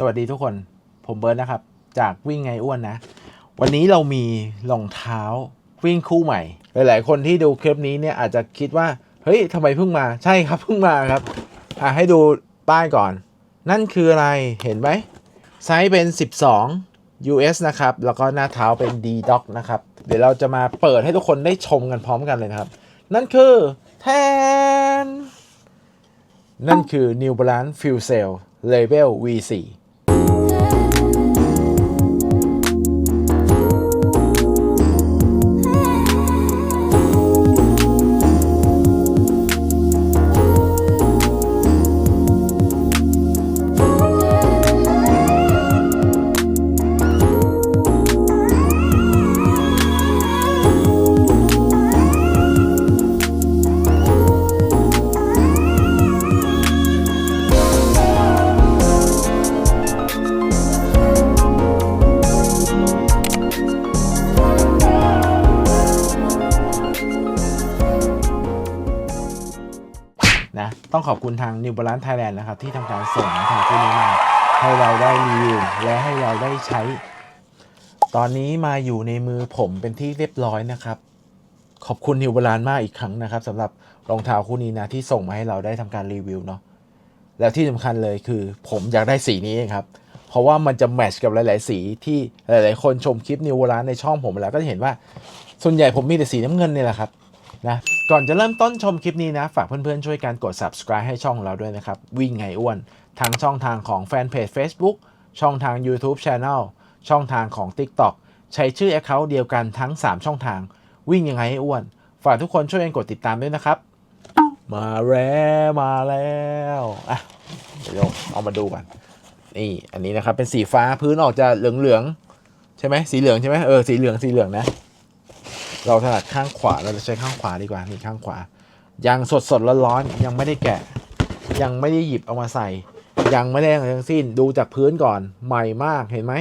สวัสดีทุกคน ผมเบิร์ดนะครับ จากวิ่งไงอ้วนนะ วันนี้เรามีรองเท้าวิ่งคู่ใหม่ หลาย ๆ คนที่ดูคลิปนี้เนี่ยอาจจะคิดว่า เฮ้ยทำไมเพิ่งมา ใช่ครับเพิ่งมาครับ อะให้ดูป้ายก่อน นั่นคืออะไร เห็นไหม ไซส์เป็น 12 US นะครับ แล้วก็หน้าเท้าเป็น D Doc นะครับ เดี๋ยวเราจะมาเปิดให้ทุกคนได้ชมกันพร้อมกันเลยนะครับ นั่นคือแทน นั่นคือ New Balance Fuel Cell Label V4 ขอบคุณทาง New Balance Thailand นะครับ ที่ทำการส่งรองเท้าคู่นี้มาให้เราได้รีวิวและให้เราได้ใช้ ตอนนี้มาอยู่ในมือผมเป็นที่เรียบร้อยนะครับ ขอบคุณ New Balance มากอีกครั้งนะครับสำหรับรองเท้าคู่นี้นะที่ส่งมาให้เราได้ทำการรีวิวเนาะแล้วที่สำคัญเลยคือผมอยากได้สีนี้เองครับเพราะว่ามันจะแมทช์กับหลาย ๆ สีที่หลาย ๆ คนชมคลิป New Balance ในช่องผมแล้วก็จะเห็นว่า ส่วนใหญ่ผมมีแต่สีน้ำเงินเนี่ยแหละครับ นะก่อนจะเริ่มต้นชมคลิปนี้นะ ฝากเพื่อนๆ ช่วยกันกด subscribe ให้ช่องเราด้วยนะครับ วิ่งไงอ้วน ทั้งช่องทางของแฟนเพจ Facebook ช่องทาง YouTube Channel ช่องทางของ TikTok ใช้ชื่อ Account เดียวกันทั้ง 3 ช่องทาง วิ่งยังไงให้อ้วน ฝากทุกคนช่วยกันกดติดตามด้วยนะครับ มาแล้วมาแล้วอะเดี๋ยวเอามาดูกันนี่อันนี้นะครับเป็นสีฟ้าพื้นออกจะเหลืองๆใช่ไหมสีเหลืองใช่ไหมเออสีเหลืองสีเหลืองนะ เราถนัดข้างขวาเราจะใช้ข้างขวาดีกว่านี่ข้างขวา ยังสดสดร้อนๆยังไม่ได้แกะ ยังไม่ได้หยิบเอามาใส่ ยังไม่ได้อะไรทั้งสิ้นดูจากพื้นก่อนใหม่มากเห็นไหม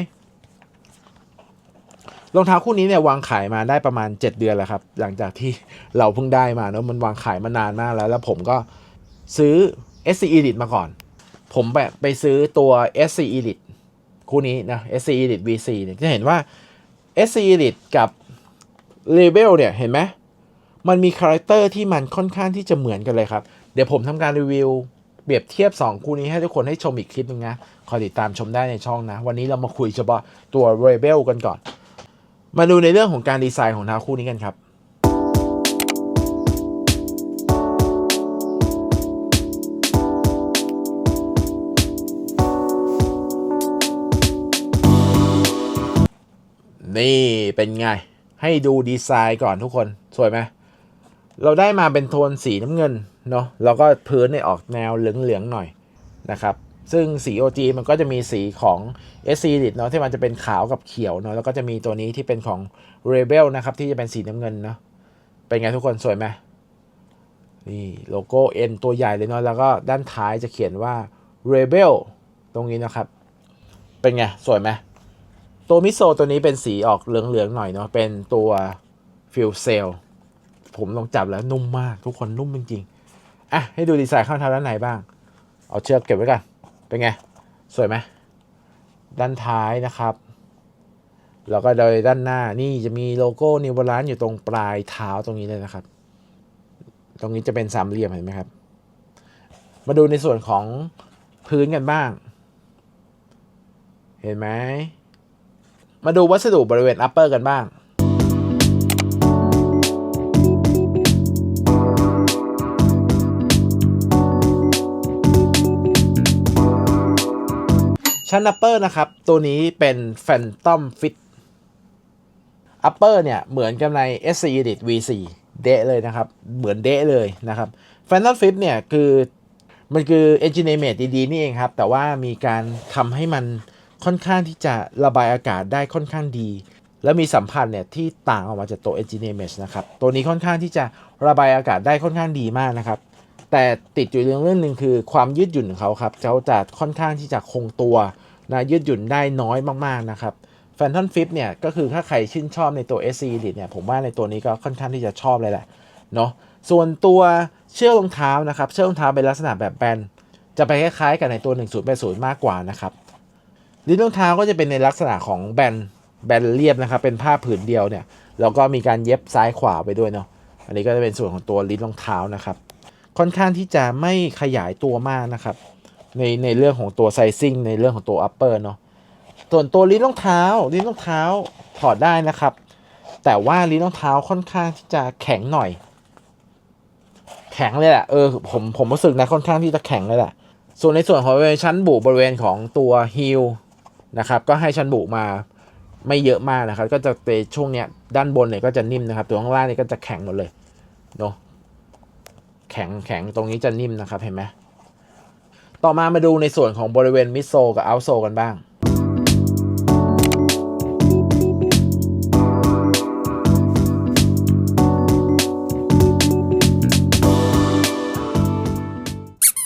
รองเท้าคู่นี้เนี่ยวางขายมาได้ประมาณ 7 เดือนแล้วครับ หลังจากที่เราเพิ่งได้มาเนอะมันวางขายมานานมากแล้ว แล้วผมก็ซื้อ SC Elite มาก่อน ผมแบบไปซื้อตัว SC Elite คู่นี้นะ SC Elite V4 เนี่ยจะเห็นว่า SC Elite กับ เลเวลเนี่ยเห็นไหมมันมีคาแรคเตอร์ที่มันค่อนข้างที่จะเหมือนกันเลยครับ เดี๋ยวผมทำการรีวิวเปรียบเทียบ 2 คู่นี้ให้ทุกคนให้ชมอีกคลิปนึงนะ คอยติดตามชมได้ในช่องนะ วันนี้เรามาคุยเฉพาะตัวเรเบลกันก่อน มาดูในเรื่องของการดีไซน์ของเท้าคู่นี้กันครับนี่เป็นไง ให้ดูดีไซน์ก่อนทุกคน สวยไหมเราได้มาเป็นโทนสีน้ำเงินเนาะแล้วก็พื้นเนี่ยออกแนวเหลืองๆหน่อยนะครับ ซึ่งสี OG มันก็จะมีสีของ SC l i t เนาะที่มันจะเป็นขาวกับเขียวเนาะแล้วก็จะมีตัวนี้ที่เป็นของ Rebel นะครับ ที่จะเป็นสีน้ำเงินเนาะเป็นไงทุกคนสวยไหมนี่โลโก้ N ตัวใหญ่เลยเนาะแล้วก็ด้านท้ายจะเขียนว่า Rebel ตรงนี้นะครับ เป็นไง สวยไหม ตัวมิโซะตัวนี้เป็นสีออกเหลืองๆหน่อยเนาะเป็นตัวฟิลเซลผมลองจับแล้วนุ่มมากทุกคนนุ่มจริงๆอะให้ดูดีไซน์ข้างเท้าด้านในบ้าง เอาเชือกเก็บไว้กันเป็นไง สวยไหมด้านท้ายนะครับ แล้วก็โดยด้านหน้านี่จะมีโลโก้นิวบาลานอยู่ตรงปลายเท้าตรงนี้เลยนะครับ ตรงนี้จะเป็นสามเหลี่ยมเห็นไหมครับ มาดูในส่วนของพื้นกันบ้าง เห็นไหม มาดูวัสดุบริเวณ upper กันบ้างชั้น upper นะครับ ตัวนี้เป็น Phantom Fit upper เนี่ยเหมือนกับใน SC Edit V4 เดะเลยนะครับ เหมือนเดะเลยนะครับ Phantom Fit เนี่ยคือมันคือ Engineer ดี ๆ นี่เองครับ แต่ว่ามีการทำให้มัน ค่อนข้างที่จะระบายอากาศได้ค่อนข้างดี แล้วมีสัมพันธ์เนี่ยที่ต่างออกมาจากตัว Engineer Mesh นะครับ ตัวนี้ค่อนข้างที่จะระบายอากาศได้ค่อนข้างดีมากนะครับ แต่ติดอยู่เรื่องเรื่องหนึ่งคือความยืดหยุ่นของเขาครับเขาจะค่อนข้างที่จะคงตัวนะยืดหยุ่นได้น้อยมากๆนะครับ Phantom Flip เนี่ยก็คือถ้าใครชื่นชอบในตัว SC Elite เนี่ยผมว่าในตัวนี้ก็ค่อนข้างที่จะชอบเลยแหละเนาะส่วนตัวเชือกรองเท้านะครับ เชือกรองเท้าเป็นลักษณะแบบแบนจะไปคล้ายๆ กับในตัว 1080 มากกว่านะครับ ลิ้นรองเท้าก็จะเป็นในลักษณะของแบนแบนเรียบนะครับ เป็นผ้าผืนเดียวเนี่ยแล้วก็มีการเย็บซ้ายขวาไปด้วยเนาะอันนี้ก็จะเป็นส่วนของตัวลิ้นรองเท้านะครับ ค่อนข้างที่จะไม่ขยายตัวมากนะครับ ในในเรื่องของตัวไซซิ่งในเรื่องของตัวอัปเปอร์เนาะส่วนตัวลิ้นรองเท้าลิ้นรองเท้าถอดได้นะครับ แต่ว่าลิ้นรองเท้าค่อนข้างที่จะแข็งหน่อย แข็งเลยแหละเออผมผมรู้สึกนะค่อนข้างที่จะแข็งเลยแหละส่วนในส่วนของบริเวณชั้นบุบริเวณของตัวฮิล นะครับ ก็ให้ชั้นบุมาไม่เยอะมากนะครับ ก็จะในช่วงเนี้ยด้านบนเนี่ยก็จะนิ่มนะครับ ตัวข้างล่างเนี่ยก็จะแข็งหมดเลยเนาะแข็งแข็งตรงนี้จะนิ่มนะครับเห็นไหมต่อมามาดูในส่วนของบริเวณมิดโซกับเอาท์โซกันบ้าง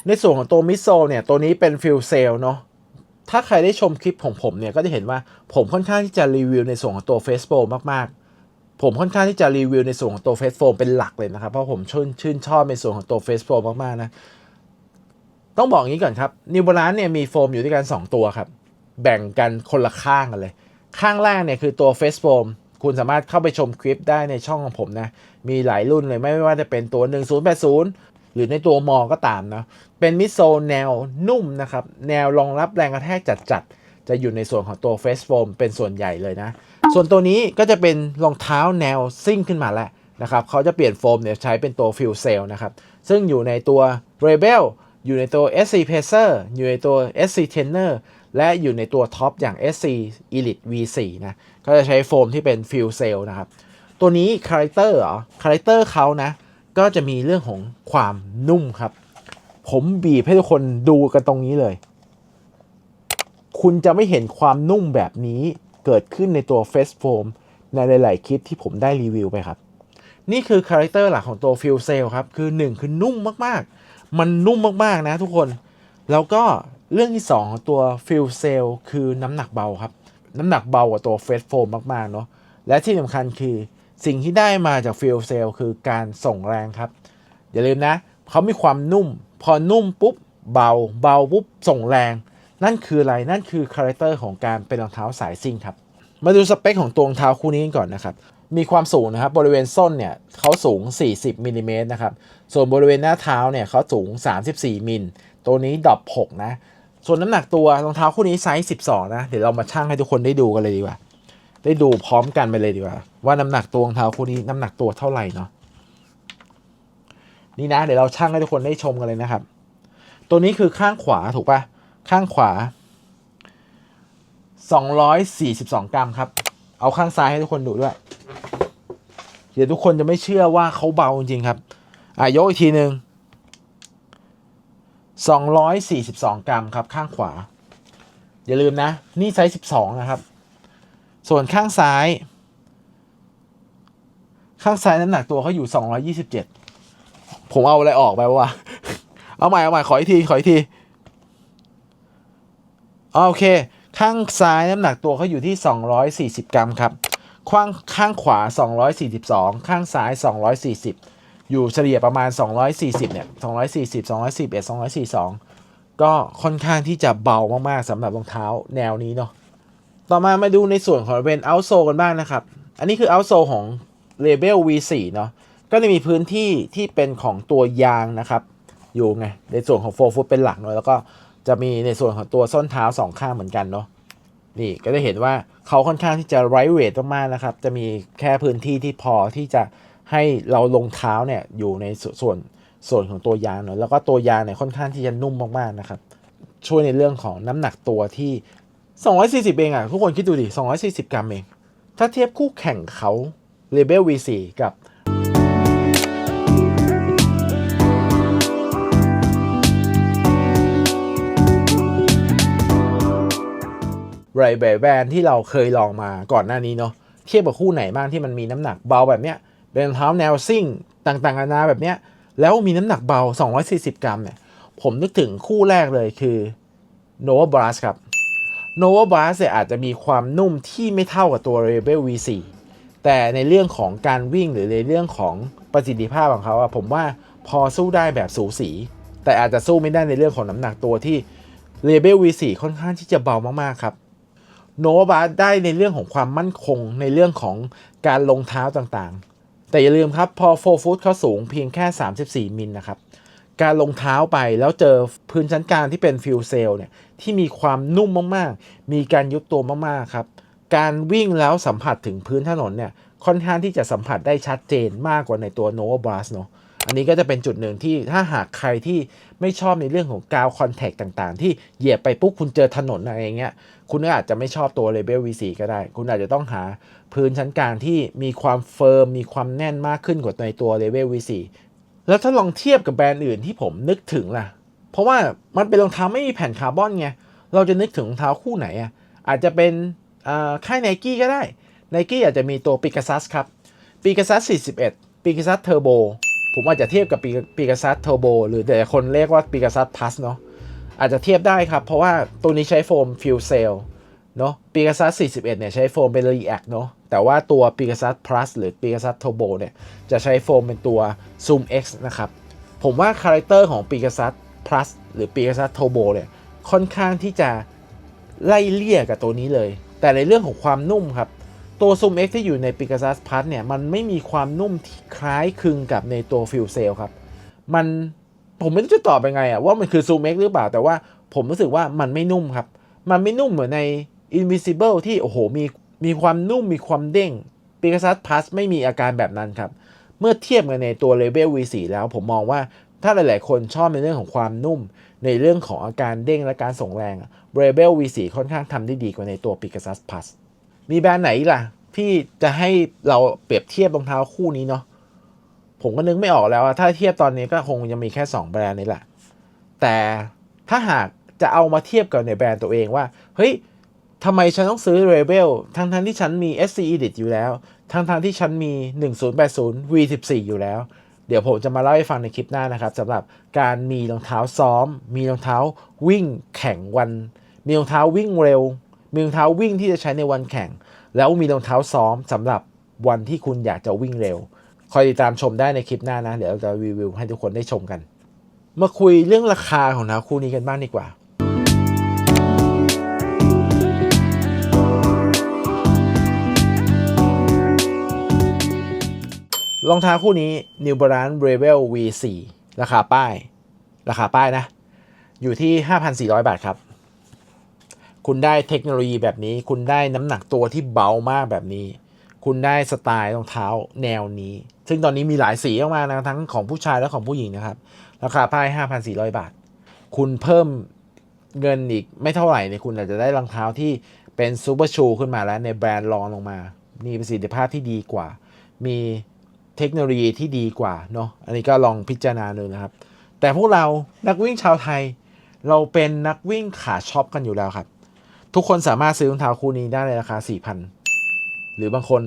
ในส่วนของตัวมิโซเนี่ย ตัวนี้เป็นฟิลเซลเนาะ ถ้าใครได้ชมคลิปของผมเนี่ยก็จะเห็นว่าผมค่อนข้างที่จะรีวิวในส่วนของตัว f a c e b o มากๆ ผมค่อนข้างที่จะรีวิวในส่วนของตัว f a c e b o เป็นหลักเลยนะครับ เพราะผมชื่นชื่นชอบในส่วนของตัว f a c e b o มากๆนะ ต้องบอกอย่างนี้ก่อนครับนิวบาลานเนี่ยมีโฟมอยู่ด้วยกัน 2 ตัวครับ แบ่งกันคนละข้างกันเลย ข้างแรกเนี่ยคือตัว f a c e b o คุณสามารถเข้าไปชมคลิปได้ในช่องของผมนะ มีหลายรุ่นเลยไม่ว่าจะเป็นตัว 1080 หรือในตัวมอก็ตามนะเป็นมิโซแนวนุ่มนะครับ แนวรองรับแรงกระแทกจัดๆ จะอยู่ในส่วนของตัวเฟสโฟมเป็นส่วนใหญ่เลยนะ ส่วนตัวนี้ก็จะเป็นรองเท้าแนวซิ่งขึ้นมาแล้วนะครับเขาจะเปลี่ยนโฟมเนี่ยใช้เป็นตัวฟิลเซลนะครับ ซึ่งอยู่ในตัว Rebel อยู่ในตัว SC Pacer อยู่ในตัว SC Tenor และอยู่ในตัวท็อปอย่าง SC Elite V4 นะ ก็จะใช้โฟมที่เป็นฟิลเซลนะครับ ตัวนี้คาแรคเตอร์เหรอ คาแรคเตอร์เขานะ ก็จะมีเรื่องของความนุ่มครับ ผมบีบให้ทุกคนดูกันตรงนี้เลย คุณจะไม่เห็นความนุ่มแบบนี้เกิดขึ้นในตัวเฟสโฟมในหลาย ๆ คลิปที่ผมได้รีวิวไปครับ นี่คือคาแรคเตอร์หลักของตัวฟิลเซลครับ คือ 1 คือนุ่มมาก ๆ มันนุ่มมาก ๆ นะทุกคน แล้วก็เรื่องที่ 2 ของตัวฟิลเซลคือน้ำหนักเบาครับ น้ำหนักเบากว่าตัวเฟสโฟมมาก ๆ เนาะและที่สำคัญคือ สิ่งที่ได้มาจากฟิลเซลคือการส่งแรงครับ อย่าลืมนะ เขามีความนุ่ม พอนุ่มปุ๊บ เบา เบาปุ๊บ ส่งแรง นั่นคืออะไร นั่นคือคาแรคเตอร์ของการเป็นรองเท้าสายซิ่งครับ มาดูสเปคของตัวรองเท้าคู่นี้กันก่อนนะครับ มีความสูงนะครับ บริเวณส้นเนี่ยเขาสูง 40มิลลิเมตรนะครับ ส่วนบริเวณหน้าเท้าเนี่ยเขาสูง 34มิล ตัวนี้ดรอป6นะ ส่วนน้ำหนักตัวรองเท้าคู่นี้ไซส์ 12 นะ เดี๋ยวเรามาชั่งให้ทุกคนได้ดูกันเลยดีกว่า ได้ดูพร้อมกันไปเลยดีกว่า ว่าน้ำหนักตัวรองเท้าคู่นี้น้ำหนักตัวเท่าไหร่เนาะนี่นะเดี๋ยวเราชั่งให้ทุกคนได้ชมกันเลยนะครับ ตัวนี้คือข้างขวาถูกปะข้างขวา 242 กรัมครับ เอาข้างซ้ายให้ทุกคนดูด้วย เดี๋ยวทุกคนจะไม่เชื่อว่าเขาเบาจริงๆครับ อะยกอีกทีหนึ่ง242 กรัมครับ ข้างขวา อย่าลืมนะ นี่ไซส์ 12 นะครับ ส่วนข้างซ้าย ข้างซ้ายน้ำหนักตัวเขาอยู่ 227 ผมเอาอะไรออกไปวะ เอาใหม่เอาใหม่ขออีกทีขออีกทีโอเค ข้างซ้ายน้ำหนักตัวเขาอยู่ที่ 240 กรัมครับข้างข้างขวา 242 ข้างซ้าย 240 อยู่เฉลี่ยประมาณ 240 เนี่ย 240 241 242 ก็ค่อนข้างที่จะเบามากๆสำหรับรองเท้าแนวนี้เนาะ ต่อมามาดูในส่วนของเป็นเอาโซกันบ้างนะครับ อันนี้คือเอาโซของ Label V4 เนาะ ก็จะมีพื้นที่ที่เป็นของตัวยางนะครับ อยู่ไง ในส่วนของโฟฟุตเป็นหลักเนาะแล้วก็จะมีในส่วนของตัวส้นเท้าสองข้างเหมือนกันเนาะ นี่ก็จะเห็นว่าเขาค่อนข้างที่จะไรเวทมากๆนะครับ จะมีแค่พื้นที่ที่พอที่จะให้เราลงเท้าเนี่ยอยู่ในส่วนส่วนของตัวยางเนาะแล้วก็ตัวยางเนี่ยค่อนข้างที่จะนุ่มมากๆนะครับ ช่วยในเรื่องของน้ำหนักตัวที่ 240 เองอะ ทุกคนคิดดูดิ 240 กรัมเอง ถ้าเทียบคู่แข่งเขาเลเบล V4 กับไรแบแบรนด์ที่เราเคยลองมาก่อนหน้านี้เนาะเทียบกับคู่ไหนบ้างที่มันมีน้ำหนักเบาแบบเนี้ยเป็นเท้าแนวซิ่งต่างๆนานาแบบเนี้ยแล้วมีน้ำหนักเบา 240 กรัมเนี่ยผมนึกถึงคู่แรกเลยคือ Nova Blast ครับ Nova Blast เนี่ยอาจจะมีความนุ่มที่ไม่เท่ากับตัว Rebel V4 แต่ในเรื่องของการวิ่งหรือในเรื่องของประสิทธิภาพของเขาอะผมว่าพอสู้ได้แบบสูสี แต่อาจจะสู้ไม่ได้ในเรื่องของน้ำหนักตัวที่ Rebel V4 ค่อนข้างที่จะเบามากๆครับโนบาได้ในเรื่องของความมั่นคงในเรื่องของการลงเท้าต่างๆ แต่อย่าลืมครับพอโฟฟุตเขาสูงเพียงแค่ 34 มิลนะครับ การลงเท้าไปแล้วเจอพื้นชั้นกลางที่เป็นฟิลเซลเนี่ยที่มีความนุ่มมากๆ มีการยุบตัวมากๆครับ การวิ่งแล้วสัมผัสถึงพื้นถนนเนี่ยค่อนข้างที่จะสัมผัสได้ชัดเจนมากกว่าในตัว Nova Blast เนาะอันนี้ก็จะเป็นจุดหนึ่งที่ถ้าหากใครที่ไม่ชอบในเรื่องของกาวคอนแทคต่างๆ ที่เหยียบไปปุ๊บคุณเจอถนนอะไรเงี้ย คุณก็อาจจะไม่ชอบตัว Label V4 ก็ได้ คุณอาจจะต้องหาพื้นชั้นกลางที่มีความเฟิร์ม มีความแน่นมากขึ้นกว่าในตัว Label V4 แล้วถ้าลองเทียบกับแบรนด์อื่นที่ผมนึกถึงล่ะ เพราะว่ามันเป็นรองเท้าไม่มีแผ่นคาร์บอนไง เราจะนึกถึงรองเท้าคู่ไหนอะ อาจจะเป็นค่ายไนกี้ก็ได้ไนกี้อาจจะมีตัวปิกัซัสครับปิกัซัส41ปิกัซัสเทอร์โบผมอาจจะเทียบกับปิกัซัสเทอร์โบหรือแต่คนเรียกว่าปิกัซัสพลัสเนาะอาจจะเทียบได้ครับ เพราะว่าตัวนี้ใช้โฟมฟิวเซลเนาะปิกัซัส41เนี่ยใช้โฟมเป็นรีแอคเนาะ แต่ว่าตัวปิกัซัสพลัสหรือปิกัซัสเทอร์โบเนี่ยจะใช้โฟมเป็นตัว Zoom X นะครับ ผมว่าคาแรคเตอร์ของปีก a ซั plus หรือปีก a ซั Turbo เนี่ยค่อนข้างที่จะไล่เลี่ยกับตัวนี้เลย แต่ในเรื่องของความนุ่มครับ ตัว Zoom X ที่อยู่ในปีก a ซั plus เนี่ยมันไม่มีความนุ่มที่คล้ายคลึงกับในตัว Fuel Cell ครับ มันผมไม่รู้จะตอบยังไงอะว่ามันคือ Zoom X หรือเปล่าแต่ว่าผมรู้สึกว่ามันไม่นุ่มครับ มันไม่นุ่มเหมือนใน Invisible ที่โอ้โหมี มีความนุ่มมีความเด้งปีก a ซั plus ไม่มีอาการแบบนั้นครับ เมื่อเทียบกันในตัว Level V4 แล้วผมมองว่าถ้าหลาย ๆ คนชอบในเรื่องของความนุ่ม ในเรื่องของอาการเด้งและการส่งแรง Rebel V4 ค่อนข้างทำได้ดีกว่าในตัว Pegasus Plus มีแบรนด์ไหนล่ะ ที่จะให้เราเปรียบเทียบรองเท้าคู่นี้เนาะผมก็นึกไม่ออกแล้วถ้าเทียบตอนนี้ก็คงจะมีแค่ 2 แบรนด์นี้แหละ แต่ถ้าหากจะเอามาเทียบกับในแบรนด์ตัวเองว่า เฮ้ย ทำไมฉันต้องซื้อ Rebel ทั้งทั้งๆที่ฉันมี SC Edit อยู่แล้ว ทั้งทั้งๆที่ฉันมี 1080 V14 อยู่แล้ว เดี๋ยวผมจะมาเล่าให้ฟังในคลิปหน้านะครับสำหรับการมีรองเท้าซ้อม มีรองเท้าวิ่งแข่งวัน มีรองเท้าวิ่งเร็ว มีรองเท้าวิ่งที่จะใช้ในวันแข่ง แล้วมีรองเท้าซ้อมสำหรับวันที่คุณอยากจะวิ่งเร็ว คอยติดตามชมได้ในคลิปหน้านะ เดี๋ยวเราจะรีวิวให้ทุกคนได้ชมกัน มาคุยเรื่องราคาของรองเท้าคู่นี้กันบ้างดีกว่า รองเท้าคู่นี้ New Balance Rebel V4 ราคาป้าย ราคาป้ายนะ อยู่ที่ 5,400 บาทครับ คุณได้เทคโนโลยีแบบนี้ คุณได้น้ำหนักตัวที่เบามากแบบนี้ คุณได้สไตล์รองเท้าแนวนี้ ซึ่งตอนนี้มีหลายสีออกมานะทั้งของผู้ชายและของผู้หญิงนะครับ ราคาป้าย 5,400 บาท คุณเพิ่มเงินอีกไม่เท่าไหร่เนี่ยคุณอาจจะได้รองเท้าที่เป็นซูเปอร์ชูขึ้นมาแล้วในแบรนด์รองลงมา มีประสิทธิภาพที่ดีกว่า มี เทคโนโลยีที่ดีกว่าเนาะอันนี้ก็ลองพิจารณาดูนะครับ แต่พวกเรานักวิ่งชาวไทย เราเป็นนักวิ่งขาช็อปกันอยู่แล้วครับ ทุกคนสามารถซื้อรองเท้าคู่นี้ได้ในราคา 4,000 หรือบางคน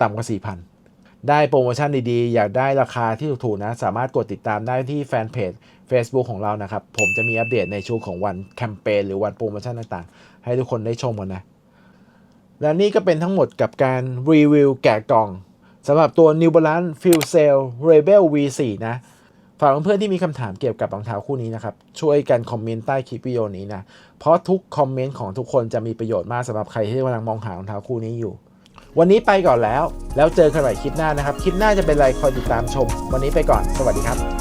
ต่ำกว่า 4,000 ได้โปรโมชั่นดีๆ อยากได้ราคาที่ถูกๆนะ สามารถกดติดตามได้ที่แฟนเพจ Facebook ของเรานะครับ ผมจะมีอัปเดตในช่วงของวันแคมเปญหรือวันโปรโมชั่นต่างๆ ให้ทุกคนได้ชมกันนะและนี่ก็เป็นทั้งหมดกับการรีวิวแกะกล่อง สำหรับตัว New Balance Fuel Cell Rebel V4 นะฝากเพื่อนๆที่มีคำถามเกี่ยวกับรองเท้าคู่นี้นะครับ ช่วยกันคอมเมนต์ใต้คลิปวิดีโอนี้นะ เพราะทุกคอมเมนต์ของทุกคนจะมีประโยชน์มากสำหรับใครที่กำลังมองหารองเท้าคู่นี้อยู่ วันนี้ไปก่อนแล้ว แล้วเจอกันใหม่คลิปหน้านะครับ คลิปหน้าจะเป็นอะไรคอยติดตามชม วันนี้ไปก่อน สวัสดีครับ